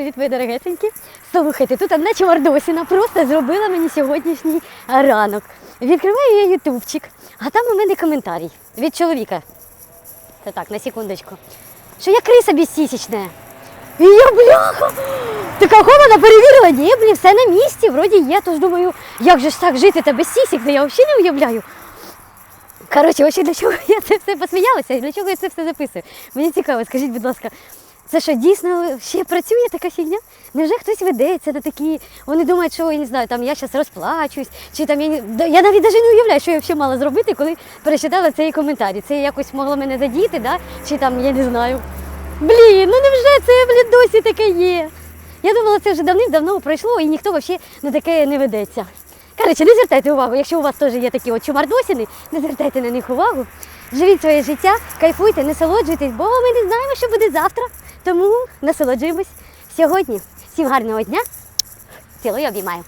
привіт, мої дорогесенькі. Слухайте, тут одна чувардосіна просто зробила мені сьогоднішній ранок. Відкриваю я ютубчик, а там у мене коментарій від чоловіка. Це так, на секундочку. Що я криса безсісічна. І я бляха! Така хована перевірила, ні, блін, все на місці, вроді є, тож думаю, як же ж так жити та без сісік, то я взагалі не уявляю. Коротше, ось для чого я це все посміялася і для чого я це все записую. Мені цікаво, скажіть, будь ласка, це що дійсно ще працює така фігня? Невже хтось ведеться на такі? Вони думають, що я не знаю, там я зараз розплачусь, чи там я не я навіть навіть не уявляю, що я взагалі мала зробити, коли перечитала цей коментарі. Це якось могло мене задіти, да? чи там я не знаю. Блін, ну невже це блін, досі таке є? Я думала, це вже давним-давно пройшло і ніхто взагалі на таке не ведеться. Коротше, не звертайте увагу, якщо у вас теж є такі от чумардосіни, не звертайте на них увагу. Живіть своє життя, кайфуйте, насолоджуйтесь, бо ми не знаємо, що буде завтра. Тому насолоджуємось сьогодні. Всім гарного дня. Цілую обіймаю.